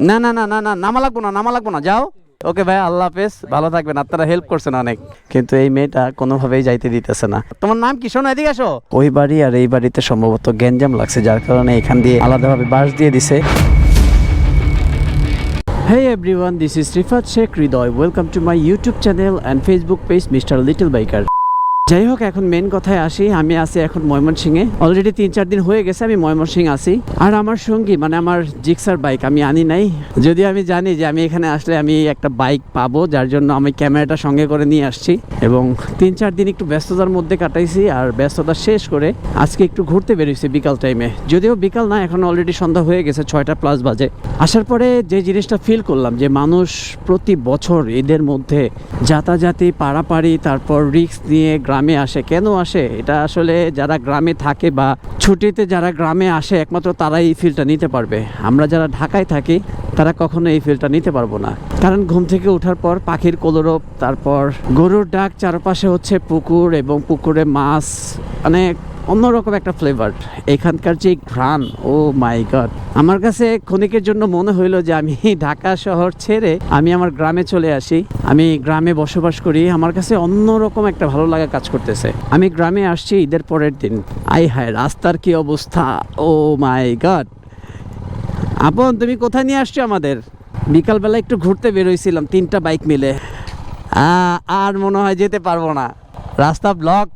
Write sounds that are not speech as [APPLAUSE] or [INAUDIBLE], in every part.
না না না না না নামা লাগবো না নামা লাগবো না যাও ওকে ভাই আল্লাহ হাফেজ ভালো থাকবেন আপনারা হেল্প করছেন অনেক কিন্তু এই মেয়েটা কোনোভাবেই যাইতে দিতেছে না তোমার নাম কি শোনো এদিকে আসো ওই বাড়ি আর এই বাড়িতে সম্ভবত গ্যাঞ্জাম লাগছে যার কারণে এখান দিয়ে আলাদাভাবে বাস দিয়ে দিছে Hey everyone, this is Rifat Sheikh Ridoy. Welcome to my YouTube channel and Facebook page Mr. Little Biker. যাই হোক এখন মেন কথায় আসি। আমি আছি এখন ময়মনসিংহে। অলরেডি তিন চার দিন হয়ে গেছে, আমি ময়মনসিংহ আছি। আর আমার সঙ্গী মানে আমার জিক্সার বাইক, আমি আনি নাই। যদি আমি জানি যে আমি এখানে আসলে আমি একটা বাইক পাবো, যার জন্য আমি ক্যামেরাটা সঙ্গে করে নিয়ে আসছি। এবং তিন চার দিন একটু ব্যস্ততার মধ্যে কাটাইছি আর ব্যস্ততা শেষ করে আজকে একটু ঘুরতে বেরিয়েছি বিকাল টাইমে যদিও বিকাল না, এখন অলরেডি সন্ধ্যা হয়ে গেছে, ছয়টা প্লাস বাজে। আসার পরে যে জিনিসটা ফিল করলাম, যে মানুষ প্রতি বছর ঈদের মধ্যে যাতাযাতি পাড়াপাড়ি তারপর রিক্স নিয়ে গ্রামে আসে, কেন আসে? এটা আসলে যারা গ্রামে থাকে বা ছুটিতে যারা গ্রামে আসে, একমাত্র তারাই এই ফিলটা নিতে পারবে। আমরা যারা ঢাকায় থাকি, তারা কখনো এই ফিলটা নিতে পারব না। কারণ ঘুম থেকে ওঠার পর পাখির কলরব তারপর গরুর ডাক চারপাশে হচ্ছে পুকুর এবং পুকুরে মাছ মানে অন্যরকম একটা ফ্লেভার এখানকার যে ঘ্রাণ ও মাই গড আমার কাছে ক্ষণিকের জন্য মনে হইল যে আমি [LAUGHS] ঢাকা শহর ছেড়ে আমি আমার গ্রামে চলে আসি। আমি গ্রামে বসবাস করি। আমার কাছে অন্যরকম একটা ভালো লাগা কাজ করতেছে। আমি গ্রামে আসছি ঈদের পরের দিন। আই হায়, রাস্তার কি অবস্থা? ও মাই গড আপন, তুমি কোথায় নিয়ে আসছো আমাদের? বিকালবেলা একটু ঘুরতে বেরোইছিলাম, তিনটা বাইক মিলে। আর মনে হয় যেতে পারব না। রাস্তা ব্লক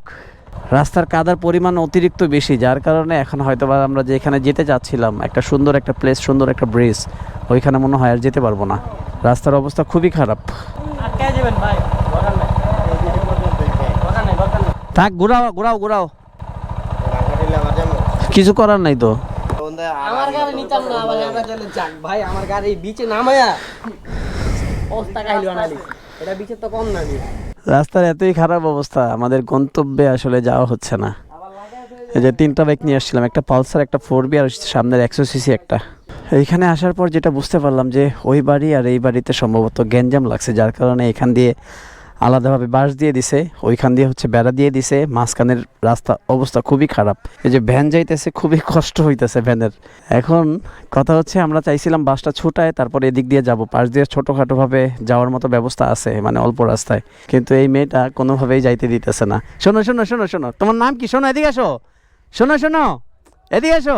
রাস্তার কাদার পরিমাণ অতিরিক্ত বেশি যার কারণে এখন হয়তো বা আমরা যেখানে যেতে চাচ্ছিলাম একটা সুন্দর একটা প্লেস সুন্দর একটা ব্রিজ ওইখানে মনে হয় আর যেতে পারব না। রাস্তার অবস্থা খুবই খারাপ। থাক ঘুরাও ঘুরাও ঘুরাও। কিছু করার নাই তো। আমার গাড়ি নিতাম না ভাই আমরা চলে যাক। ভাই আমার গাড়ি বিচে নামায়া। অবস্থা কাহিল এটা বিচে তো কম নামি। রাস্তার এতই খারাপ অবস্থা, আমাদের গন্তব্যে আসলে যাওয়া হচ্ছে না। এই যে তিনটা বাইক নিয়ে আসছিলাম, একটা পালসার, একটা ফোর বি আর সামনের একশো সিসি একটা। এইখানে আসার পর যেটা বুঝতে পারলাম যে ওই বাড়ি আর এই বাড়িতে সম্ভবত গ্যাঞ্জাম লাগছে, যার কারণে এখান দিয়ে আলাদাভাবে বাঁশ দিয়ে দিছে, ওইখান দিয়ে হচ্ছে বেড়া দিয়ে দিছে, মাঝখানের রাস্তা অবস্থা খুবই খারাপ। এই যে ভ্যান যাইতেছে, খুবই কষ্ট হইতেছে ভ্যানের। এখন কথা হচ্ছে আমরা চাইছিলাম বাসটা ছুটায়, তারপরে এদিক দিয়ে যাব। পাশ দিয়ে ছোটোখাটোভাবে যাওয়ার মতো ব্যবস্থা আছে মানে অল্প রাস্তায়। কিন্তু এই মেয়েটা কোনোভাবেই যাইতে দিতেছে না। শোনো শোনো শোনো শোনো, তোমার নাম কি? শোনো, এদিকে আসো। শোনো শোনো, এদিকে আসো।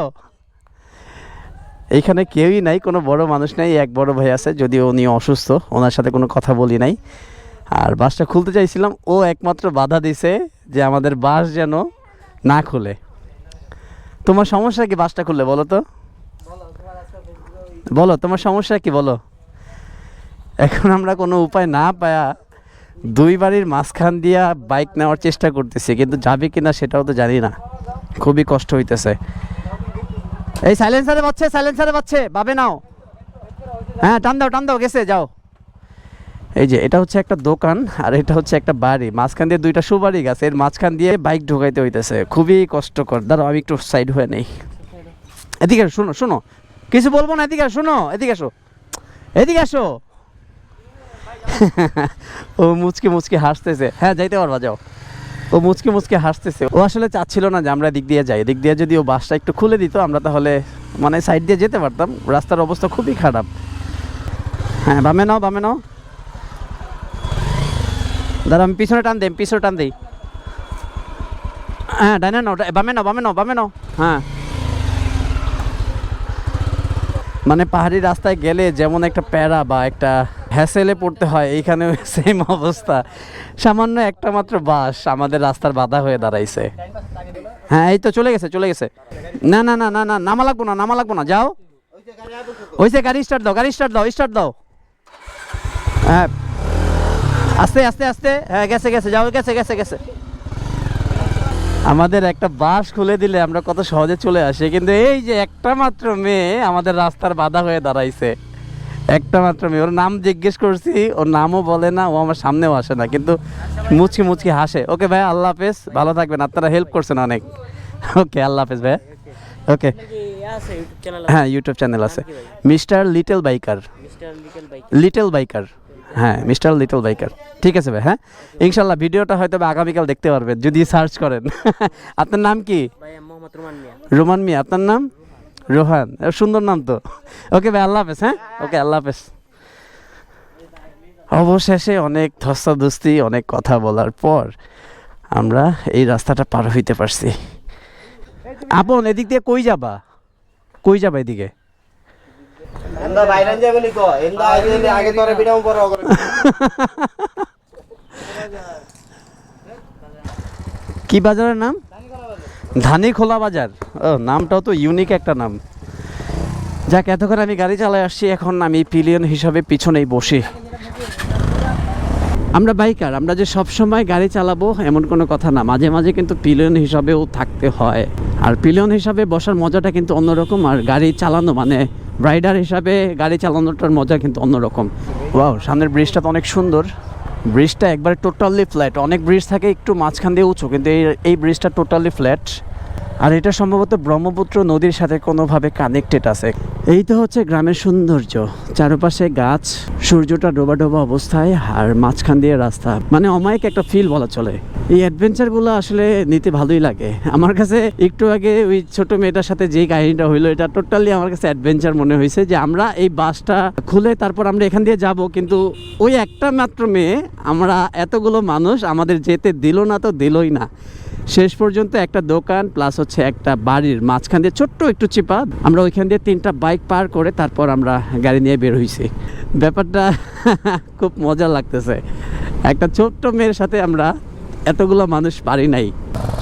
এইখানে কেউই নাই, কোনো বড় মানুষ নাই, এক বড় ভাই আছে, যদিও উনি অসুস্থ, ওনার সাথে কোনো কথা বলি নাই। আর বাসটা খুলতে চাইছিলাম, ও একমাত্র বাধা দিছে যে আমাদের বাস যেন না খুলে। তোমার সমস্যা কি বাসটা খুললে, বলো তো? বলো, তোমার সমস্যা কি, বলো? এখন আমরা কোনো উপায় না পায়া দুই বাড়ির মাঝখান দিয়া বাইক নেওয়ার চেষ্টা করতেছি, কিন্তু যাবে কি না সেটাও তো জানি না। খুবই কষ্ট হইতেছে। এই সাইলেন্সারে বাচ্চে সাইলেন্সারে বাচ্চে বাবে নাও। হ্যাঁ টান দাও টান দাও, গেছে, যাও। এই যে, এটা হচ্ছে একটা দোকান আর এটা হচ্ছে একটা বাড়ি। মাঝখান দিয়ে দুইটা সুবাড়ি গাছ, এর মাঝখান দিয়ে বাইক ঢোকাইতে হইতেছে। খুবই কষ্টকর। দাঁড়াও, আমি একটু সাইড হয়ে নেই। এদিকে শোনো শোনো। কিছু বলব না? এদিকে শোনো। এদিকে আসো। এদিকে আসো। ও মুচকে মুচকে হাসতেছে। হ্যাঁ যাইতে পারবা, যাও। ও মুচকে মুচকে হাসতেছে। ও আসলে চাচ্ছিল না যে আমরা দিক দিয়ে যাই। দিক দিয়ে যদি ও বাসটা একটু খুলে দিত, আমরা তাহলে মানে সাইড দিয়ে যেতে পারতাম। রাস্তার অবস্থা খুবই খারাপ। হ্যাঁ বামে নাও বামে নাও। দাদা, আমি পিছনে টান দেই পিছনে টান দিই হ্যাঁ ডাইনে নাও বামে নাও বামে নাও বামে নাও। হ্যাঁ। মানে পাহাড়ি রাস্তায় গেলে যেমন একটা প্যারা বা একটা হ্যাসেলে পড়তে হয়, এইখানেও [LAUGHS] সেম অবস্থা। সামান্য একটা মাত্র বাস আমাদের রাস্তার বাধা হয়ে দাঁড়াইছে। হ্যাঁ এই তো চলে গেছে চলে গেছে। না না না না না, নামা লাগবো না, নামা লাগবো না, যাও। ওইসে গাড়ি স্টার্ট দাও, গাড়ি স্টার্ট দাও স্টার্ট দাও। হ্যাঁ। আস্তে আস্তে আস্তে। হ্যাঁ গেছে গেছে যাও গেছে গেছে গেছে। আমাদের একটা বাস খুলে দিলে আমরা কত সহজে চলে আসি। কিন্তু এই যে একটা মাত্র মেয়ে আমাদের রাস্তার বাধা হয়ে দাঁড়াইছে। একটা মাত্র মেয়ে ওর নাম জিজ্ঞেস করছি ওর নামও বলে না ও আমার সামনেও আসে না কিন্তু মুচকি মুচকি হাসে। ওকে ভাই আল্লাহ হাফেজ ভালো থাকবেন আপনারা হেল্প করছেন অনেক। ওকে আল্লাহ হাফেজ ভাই। ওকে। হ্যাঁ ইউটিউব চ্যানেল আছে। Mister little biker. Little biker. হ্যাঁ মিস্টার লিটল বাইকার ঠিক আছে ভাই হ্যাঁ? ইনশাল্লাহ ভিডিওটা হয়তো আগামীকাল দেখতে পারবেন যদি সার্চ করেন। [LAUGHS] আপনার নাম কি? রুমান মিয়া। আপনার নাম? রোহান। সুন্দর নাম তো। ওকে ভাই আল্লাহ হাফেজ হ্যাঁ? ওকে আল্লাহ হাফেজ। অবশেষে অনেক ধস্তাধস্তি অনেক কথা বলার পর আমরা এই রাস্তাটা পার হইতে পারছি। আপন এদিক দিয়ে কই যাবা? কই যাবা এদিকে? কি বাজারের নাম? ধানি খোলা বাজার। ও, নামটাও তো ইউনিক একটা নাম। যাক, এতক্ষণ আমি গাড়ি চালায় আসছি, এখন আমি পিলিয়ন হিসাবে পিছনেই বসি। আমরা বাইকার আমরা যে সব সময় গাড়ি চালাবো, এমন কোনো কথা না। মাঝে মাঝে কিন্তু পিলিয়ন হিসাবেও থাকতে হয়। আর পিলিয়ন হিসাবে বসার মজাটা কিন্তু অন্যরকম, আর গাড়ি চালানো মানে রাইডার হিসাবে গাড়ি চালানোটার মজা কিন্তু অন্যরকম। ওয়াও, সামনের ব্রিজটা তো অনেক সুন্দর। ব্রিজটা একবার টোটালি ফ্ল্যাট অনেক ব্রিজ থাকে একটু মাঝখান দিয়ে উঁচু, কিন্তু এই এই ব্রিজটা টোটালি ফ্ল্যাট আর এটা সম্ভবত ব্রহ্মপুত্র নদীর সাথে কোনোভাবে কানেক্টেড আছে। এই তো হচ্ছে গ্রামের সৌন্দর্য। চারপাশে গাছ, সূর্যটা ডোবা ডোবা অবস্থায় আর মাঝখান দিয়ে রাস্তা। মানে অমায়িক একটা ফিল বলা চলে। এই অ্যাডভেঞ্চারগুলো আসলে নিতে ভালোই লাগে। আমার কাছে একটু আগে ওই ছোট মেয়েটার সাথে যেই কাহিনীটা হইল, এটা টোটালি আমার কাছে অ্যাডভেঞ্চার মনে হয়েছে যে আমরা এই বাসটা খুলে তারপর আমরা এখান দিয়ে যাব। কিন্তু ওই একটা মাত্র মেয়ে, আমরা এতগুলো মানুষ, আমাদের যেতে দিল না তো দিলই না। শেষ পর্যন্ত একটা দোকান প্লাস হচ্ছে একটা বাড়ির মাঝখান দিয়ে ছোট্ট একটু চিপা। আমরা ওইখান দিয়ে তিনটা বাইক পার করে তারপর আমরা গাড়ি নিয়ে বের হয়েছি ব্যাপারটা [LAUGHS] খুব মজা লাগতেছে। একটা ছোট্ট মেয়ের সাথে আমরা এতগুলো মানুষ পারি নাই।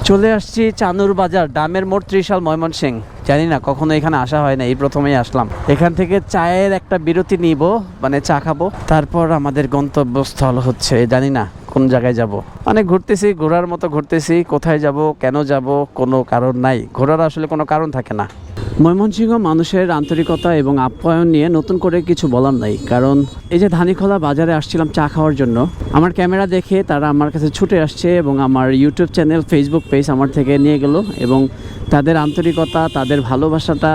চলে আসছি চানুর বাজার ডামের মোড় ত্রিশাল ময়মনসিং। জানি না, কখনো এখানে আসা হয় না, এই প্রথমেই আসলাম। এখান থেকে চায়ের একটা বিরতি নিব মানে চা খাব। তারপর আমাদের গন্তব্যস্থল হচ্ছে, জানি না। কোন জায়গায় যাব? মানে ঘুরতেছি, ঘোরার মতো ঘুরতেছি, কোথায় যাব, কেন যাব, কোনো কারণ নাই। ঘোরার আসলে কোনো কারণ থাকে না। ময়মনসিংহ মানুষের আন্তরিকতা এবং আপ্যায়ন নিয়ে নতুন করে কিছু বলার নাই, কারণ এই যে ধানিখোলা বাজারে আসছিলাম চা খাওয়ার জন্য, আমার ক্যামেরা দেখে তারা আমার কাছে ছুটে আসছে এবং আমার ইউটিউব চ্যানেল ফেসবুক পেজ আমার থেকে নিয়ে গেল এবং তাদের আন্তরিকতা, তাদের ভালোবাসাটা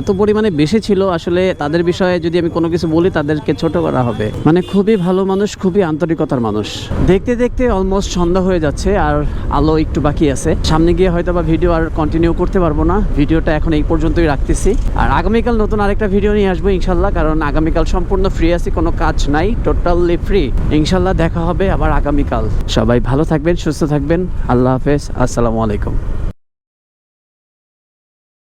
এত পরিমাণে বেশি ছিল, আসলে তাদের বিষয়ে যদি আমি কোনো কিছু বলি, তাদেরকে ছোট করা হবে। মানে খুবই ভালো মানুষ, খুবই আন্তরিকতার মানুষ। দেখতে দেখতে অলমোস্ট সন্ধ্যা হয়ে যাচ্ছে, আর আলো একটু বাকি আছে। সামনে গিয়ে হয়তো বা ভিডিও আর কন্টিনিউ করতে পারব না। ভিডিওটা এখন এই পর্যন্তই রাখতেছি। আর আগামীকাল নতুন আরেকটা ভিডিও নিয়ে আসব ইনশাল্লাহ, কারণ আগামীকাল সম্পূর্ণ ফ্রি আছি, কোনো কাজ নাই টোটালি ফ্রি ইনশাল্লাহ দেখা হবে আবার আগামীকাল। সবাই ভালো থাকবেন, সুস্থ থাকবেন। আল্লাহ হাফেজ, আসসালামু আলাইকুম।